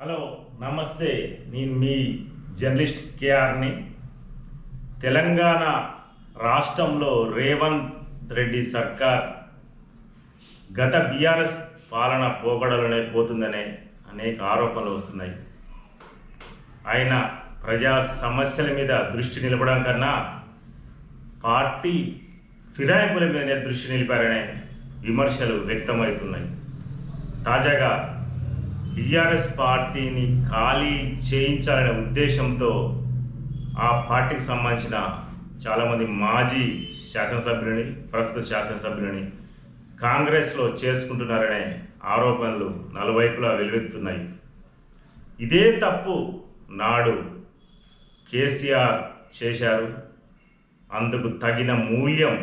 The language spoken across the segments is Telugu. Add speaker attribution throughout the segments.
Speaker 1: హలో నమస్తే. నేను మీ జర్నలిస్ట్ కేఆర్ని తెలంగాణ రాష్ట్రంలో రేవంత్ రెడ్డి సర్కార్ గత బీఆర్ఎస్ పాలన పోగడలోనే పోతుందనే అనేక ఆరోపణలు వస్తున్నాయి. ఆయన ప్రజా సమస్యల మీద దృష్టి నిలపడం కన్నా పార్టీ ఫిరాయింపుల మీదనే దృష్టి నిలిపారనే విమర్శలు వ్యక్తమవుతున్నాయి. తాజాగా బీఆర్ఎస్ పార్టీని ఖాళీ చేయించాలనే ఉద్దేశంతో ఆ పార్టీకి సంబంధించిన చాలామంది మాజీ శాసనసభ్యులని ప్రస్తుత శాసనసభ్యులని కాంగ్రెస్లో చేర్చుకుంటున్నారనే ఆరోపణలు నలువైపులా వెలువెత్తున్నాయి ఇదే తప్పు నాడు కేసీఆర్ చేశారు. అందుకు తగిన మూల్యం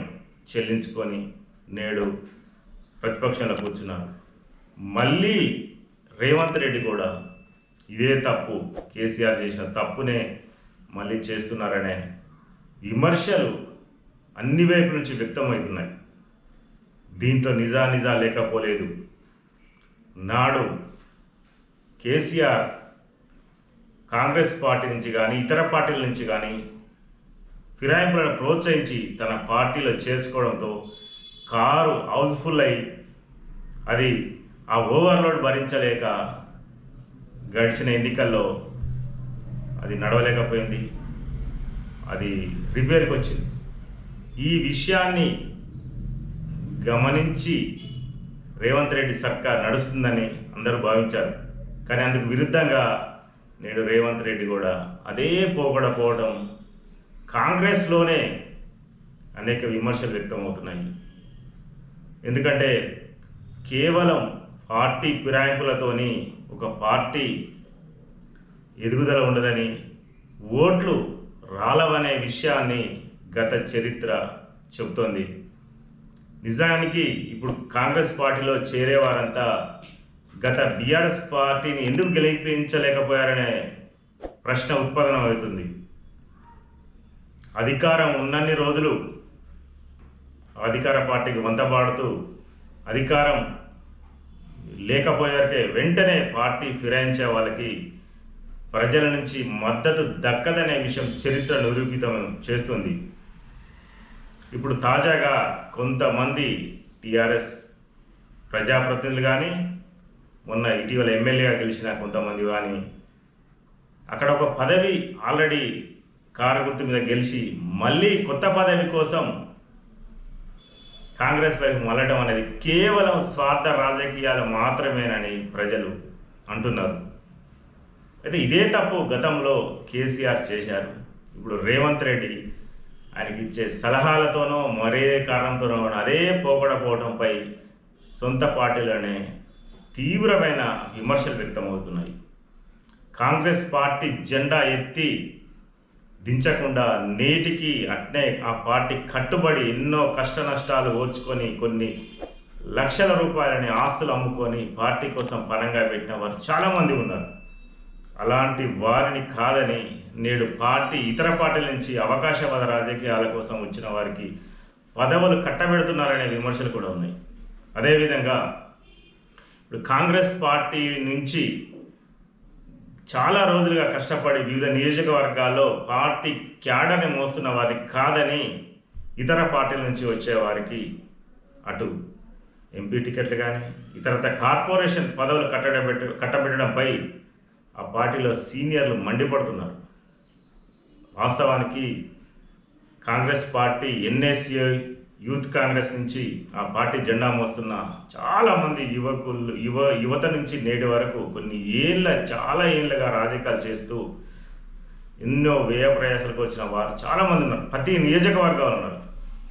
Speaker 1: చెల్లించుకొని నేడు ప్రతిపక్షంలో కూర్చున్నారు. మళ్ళీ రేవంత్ రెడ్డి కూడా ఇదే తప్పు కేసీఆర్ చేసిన తప్పునే మళ్ళీ చేస్తున్నారనే విమర్శలు అన్ని వైపు నుంచి వ్యక్తమవుతున్నాయి. దీంట్లో నిజా నిజా లేకపోలేదు. నాడు కేసీఆర్ కాంగ్రెస్ పార్టీ నుంచి కానీ ఇతర పార్టీల నుంచి కానీ ఫిరాయింపులను ప్రోత్సహించి తన పార్టీలో చేర్చుకోవడంతో కారు హౌస్ఫుల్ అయి అది ఆ ఓవర్లోడ్ భరించలేక గడిచిన ఎన్నికల్లో అది నడవలేకపోయింది. అది రిపేర్కి వచ్చింది. ఈ విషయాన్ని గమనించి రేవంత్ రెడ్డి సర్కార్ నడుస్తుందని అందరూ భావించారు. కానీ అందుకు విరుద్ధంగా నేడు రేవంత్ రెడ్డి కూడా అదే పోగొడపోవడం కాంగ్రెస్లోనే అనేక విమర్శలు వ్యక్తమవుతున్నాయి. ఎందుకంటే కేవలం పార్టీ ఫిరాయింపులతోని ఒక పార్టీ ఎదుగుదల ఉండదని ఓట్లు రాలవనే విషయాన్ని గత చరిత్ర చెబుతోంది. నిజానికి ఇప్పుడు కాంగ్రెస్ పార్టీలో చేరేవారంతా గత బీఆర్ఎస్ పార్టీని ఎందుకు గెలిపించలేకపోయారనే ప్రశ్న ఉత్పాదనం అవుతుంది. అధికారం ఉన్నన్ని రోజులు అధికార పార్టీకి వంతపాడుతూ అధికారం లేకపోయాకే వెంటనే పార్టీ ఫిరాయించే వాళ్ళకి ప్రజల నుంచి మద్దతు దక్కదనే విషయం చరిత్ర నిరూపితం చేస్తుంది. ఇప్పుడు తాజాగా కొంతమంది టీఆర్ఎస్ ప్రజాప్రతినిధులు కానీ మొన్న ఇటీవల ఎమ్మెల్యేగా గెలిచిన కొంతమంది కానీ అక్కడ ఒక పదవి ఆల్రెడీ కారు గుర్తు మీద గెలిచి మళ్ళీ కొత్త పదవి కోసం కాంగ్రెస్ వైపు మళ్ళటం అనేది కేవలం స్వార్థ రాజకీయాలు మాత్రమేనని ప్రజలు అంటున్నారు. అయితే ఇదే తప్పు గతంలో కేసీఆర్ చేశారు. ఇప్పుడు రేవంత్ రెడ్డి ఆయనకి ఇచ్చే సలహాలతోనో మరే కారణంతోనో అదే పోగొడపోవడంపై సొంత పార్టీలోనే తీవ్రమైన విమర్శలు వ్యక్తమవుతున్నాయి. కాంగ్రెస్ పార్టీ జెండా ఎత్తి దించకుండా నేటికి అట్నే ఆ పార్టీ కట్టుబడి ఎన్నో కష్ట నష్టాలు ఓర్చుకొని కొన్ని లక్షల రూపాయలని ఆస్తులు అమ్ముకొని పార్టీ కోసం పరంగా పెట్టిన వారు చాలామంది ఉన్నారు. అలాంటి వారిని కాదని నేడు పార్టీ ఇతర పార్టీల నుంచి అవకాశవాద రాజకీయాల కోసం వచ్చిన వారికి పదవులు కట్టబెడుతున్నారనే విమర్శలు కూడా ఉన్నాయి. అదేవిధంగా ఇప్పుడు కాంగ్రెస్ పార్టీ నుంచి చాలా రోజులుగా కష్టపడి వివిధ నియోజకవర్గాల్లో పార్టీ క్యాడర్ని మోస్తున్న వారికి కాదని ఇతర పార్టీల నుంచి వచ్చేవారికి అటు ఎంపీ టికెట్లు కానీ ఇతరత కార్పొరేషన్ పదవులు కట్టడబెట్ట కట్టబెట్టడంపై ఆ పార్టీలో సీనియర్లు మండిపడుతున్నారు. వాస్తవానికి Congress party NSA youth Congress నుంచి ఆ పార్టీ జెండా మోస్తున్న చాలామంది యువకులు యువ యువత నుంచి నేటి వరకు కొన్ని ఏళ్ళ చాలా ఏళ్ళగా రాజకీయాలు చేస్తూ ఎన్నో వ్యయ ప్రయాసాలకు వచ్చిన వారు చాలామంది ఉన్నారు. ప్రతి నియోజకవర్గాలు ఉన్నారు.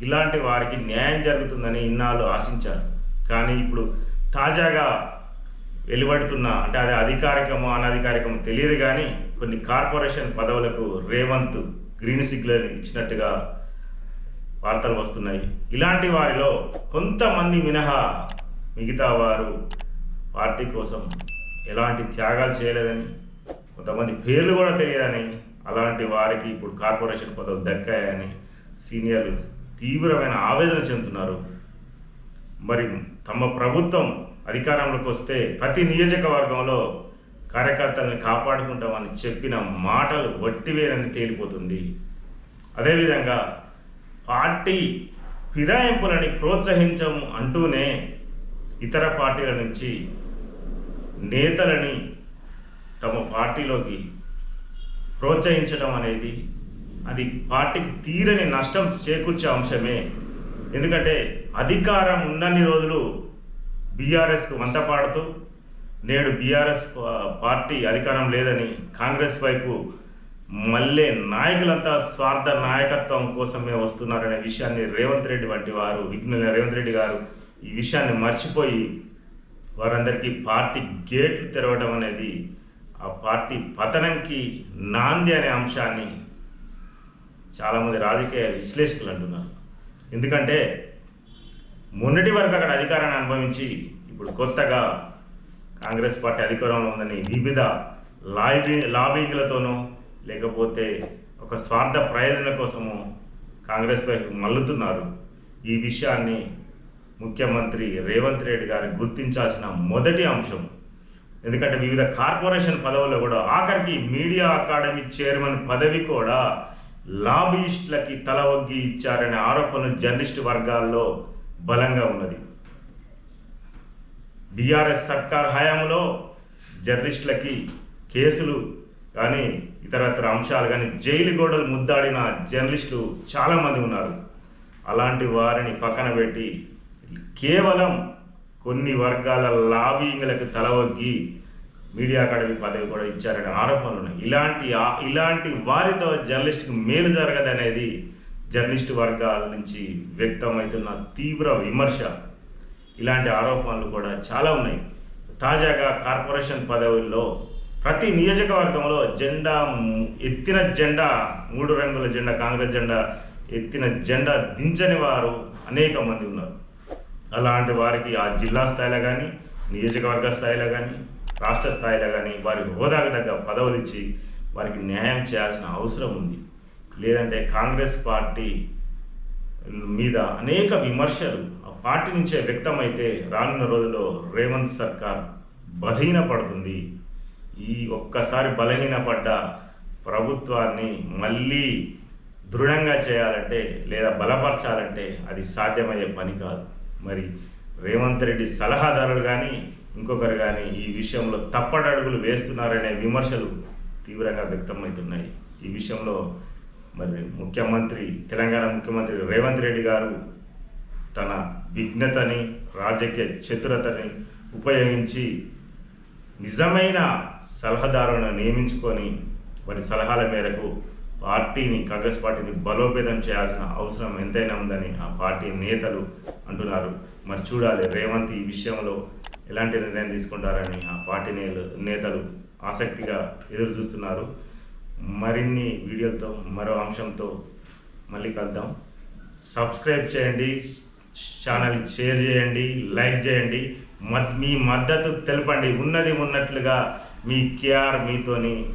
Speaker 1: ఇలాంటి వారికి న్యాయం జరుగుతుందని ఇన్నాళ్ళు ఆశించారు. కానీ ఇప్పుడు తాజాగా వెలువడుతున్న అంటే అది అధికారికమో అనధికారికమో తెలియదు కానీ కొన్ని కార్పొరేషన్ పదవులకు రేవంత్ గ్రీన్ సిగ్నల్ ఇచ్చినట్టుగా వార్తలు వస్తున్నాయి. ఇలాంటి వారిలో కొంతమంది మినహా మిగతా వారు పార్టీ కోసం ఎలాంటి త్యాగాలు చేయలేదని కొంతమంది పేర్లు కూడా తెలియదని అలాంటి వారికి ఇప్పుడు కార్పొరేషన్ పదవులు దక్కాయని సీనియర్లు తీవ్రమైన ఆవేదన చెందుతున్నారు. మరి తమ ప్రభుత్వం అధికారంలోకి వస్తే ప్రతి నియోజకవర్గంలో కార్యకర్తల్ని కాపాడుకుంటామని చెప్పిన మాటలు వట్టివేరని తేలిపోతుంది. అదేవిధంగా పార్టీ ఫిరాయింపులని ప్రోత్సహించము అంటూనే ఇతర పార్టీల నుంచి నేతలని తమ పార్టీలోకి ప్రోత్సహించడం అనేది అది పార్టీకి తీరని నష్టం చేకూర్చే అంశమే. ఎందుకంటే అధికారం ఉన్నన్ని రోజులు బీఆర్ఎస్కు వంత పాడుతూ నేడు బీఆర్ఎస్ పార్టీ అధికారం లేదని కాంగ్రెస్ వైపు మళ్ళీ నాయకులంతా స్వార్థ నాయకత్వం కోసమే వస్తున్నారనే విషయాన్ని రేవంత్ రెడ్డి వంటి వారు విఘ్న రేవంత్ రెడ్డి గారు ఈ విషయాన్ని మర్చిపోయి వారందరికీ పార్టీ గేట్లు తెరవడం అనేది ఆ పార్టీ పతనంకి నాంది అనే అంశాన్ని చాలామంది రాజకీయ విశ్లేషకులు అంటున్నారు. ఎందుకంటే మొన్నటి వరకు అక్కడ అధికారాన్ని అనుభవించి ఇప్పుడు కొత్తగా కాంగ్రెస్ పార్టీ అధికారంలో ఉందని వివిధ లాబీ లాబింగ్లతోనో లేకపోతే ఒక స్వార్థ ప్రయోజనం కోసము కాంగ్రెస్ మల్లుతున్నారు ఈ విషయాన్ని ముఖ్యమంత్రి రేవంత్ రెడ్డి గారు గుర్తించాల్సిన మొదటి అంశం. ఎందుకంటే వివిధ కార్పొరేషన్ పదవుల్లో కూడా ఆఖరికి మీడియా అకాడమీ చైర్మన్ పదవి కూడా లాబీయిస్టులకి తల ఒగ్గి ఇచ్చారనే ఆరోపణలు జర్నలిస్ట్ వర్గాల్లో బలంగా ఉన్నది. బీఆర్ఎస్ సర్కార్ హయాంలో జర్నలిస్టులకి కేసులు కానీ ఇతరత్ర అంశాలు కానీ జైలు గోడలు ముద్దాడిన జర్నలిస్టులు చాలామంది ఉన్నారు. అలాంటి వారిని పక్కన పెట్టి కేవలం కొన్ని వర్గాల లాబింగ్లకు తలవగ్గి మీడియా అకాడమీ పదవి కూడా ఇచ్చారనే ఆరోపణలు ఉన్నాయి. ఇలాంటి ఇలాంటి వారితో జర్నలిస్ట్కి మేలు జరగదనేది జర్నలిస్ట్ వర్గాల నుంచి వ్యక్తమవుతున్న తీవ్ర విమర్శ. ఇలాంటి ఆరోపణలు కూడా చాలా ఉన్నాయి. తాజాగా కార్పొరేషన్ పదవుల్లో ప్రతి నియోజకవర్గంలో జెండా ఎత్తిన జెండా మూడు రంగుల జెండా కాంగ్రెస్ జెండా ఎత్తిన జెండా దించని వారు అనేక మంది ఉన్నారు. అలాంటి వారికి ఆ జిల్లా స్థాయిలో కానీ నియోజకవర్గ స్థాయిలో కానీ రాష్ట్ర స్థాయిలో కానీ వారి హోదాకు తగ్గ పదవులు ఇచ్చి వారికి న్యాయం చేయాల్సిన అవసరం ఉంది. లేదంటే కాంగ్రెస్ పార్టీ మీద అనేక విమర్శలు ఆ పార్టీ నుంచే వ్యక్తమైతే రానున్న రోజుల్లో రేవంత్ సర్కార్ బలహీనపడుతుంది. ఈ ఒక్కసారి బలహీనపడ్డ ప్రభుత్వాన్ని మళ్ళీ దృఢంగా చేయాలంటే లేదా బలపరచాలంటే అది సాధ్యమయ్యే పని కాదు. మరి రేవంత్ రెడ్డి సలహాదారులు కానీ ఇంకొకరు కానీ ఈ విషయంలో తప్పడడుగులు వేస్తున్నారనే విమర్శలు తీవ్రంగా వ్యక్తమవుతున్నాయి. ఈ విషయంలో మరి ముఖ్యమంత్రి తెలంగాణ ముఖ్యమంత్రి రేవంత్ రెడ్డి గారు తన విఘ్నతని రాజకీయ చతురతని ఉపయోగించి నిజమైన సలహాదారులను నియమించుకొని వారి సలహాల మేరకు పార్టీని కాంగ్రెస్ పార్టీని బలోపేతం చేయాల్సిన అవసరం ఎంతైనా ఉందని ఆ పార్టీ నేతలు అంటున్నారు. మరి చూడాలి రేవంత్ ఈ విషయంలో ఎలాంటి నిర్ణయం తీసుకుంటారని ఆ పార్టీ నేలు నేతలు ఆసక్తిగా ఎదురు చూస్తున్నారు మరిన్ని వీడియోలతో మరో అంశంతో మళ్ళీ కలుద్దాం. సబ్స్క్రైబ్ చేయండి. ఛానల్కి షేర్ చేయండి లైక్ చేయండి. మద్ మీ మద్దతు తెలపండి. ఉన్నది ఉన్నట్లుగా మీ కేఆర్ మీతోని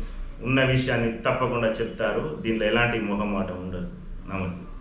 Speaker 1: ఉన్న విషయాన్ని తప్పకుండా చెప్తారు. దీనిలో ఎలాంటి మొహమాటం ఉండదు. నమస్తే.